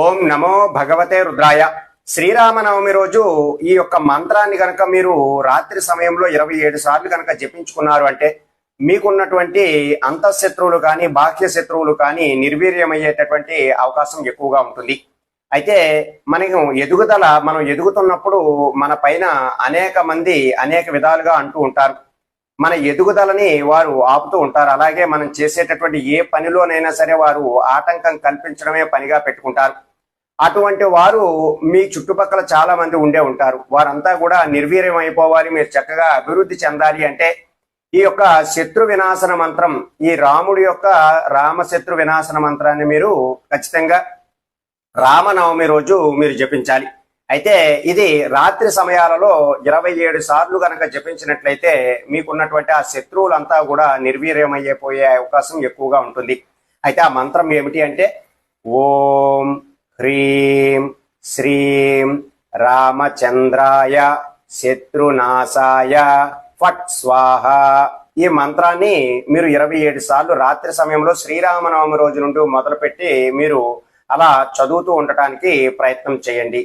ఓం నమో భగవతే రుద్రాయ. శ్రీరామనవమి రోజు ఈ యొక్క మంత్రాన్ని గనక మీరు రాత్రి సమయంలో ఇరవై ఏడు సార్లు కనుక జపించుకున్నారు అంటే మీకున్నటువంటి అంతఃశత్రువులు కానీ బాహ్య శత్రువులు కానీ నిర్వీర్యమయ్యేటటువంటి అవకాశం ఎక్కువగా ఉంటుంది. అయితే మనకు ఎదుగుదల మనం ఎదుగుతున్నప్పుడు మన పైన అనేక మంది అనేక విధాలుగా అంటూ ఉంటారు. మన ఎదుగుదలని వారు ఆపుతూ ఉంటారు. అలాగే మనం చేసేటటువంటి ఏ పనిలోనైనా సరే వారు ఆటంకం కల్పించడమే పనిగా పెట్టుకుంటారు. అటువంటి వారు మీ చుట్టుపక్కల చాలా మంది ఉండే ఉంటారు. వారంతా కూడా నిర్వీర్యం అయిపోవాలి మీరు చక్కగా అభివృద్ధి చెందాలి అంటే ఈ యొక్క శత్రు వినాశన మంత్రం ఈ రాముడి యొక్క రామశత్రు వినాశన మంత్రాన్ని మీరు ఖచ్చితంగా రామనవమి రోజు మీరు జపించాలి. అయితే ఇది రాత్రి సమయాలలో ఇరవై ఏడు సార్లు కనుక జపించినట్లయితే మీకున్నటువంటి ఆ శత్రువులంతా కూడా నిర్వీర్యమయ్యేపోయే అవకాశం ఎక్కువగా ఉంటుంది. అయితే ఆ మంత్రం ఏమిటి అంటే ఓం హ్రీం శ్రీం రామచంద్రాయ శత్రునాశాయ ఫట్ స్వాహ. ఈ మంత్రాన్ని మీరు ఇరవై ఏడు సార్లు రాత్రి సమయంలో శ్రీరామనవమి రోజు నుండి మొదలుపెట్టి మీరు అలా చదువుతూ ఉండటానికి ప్రయత్నం చేయండి.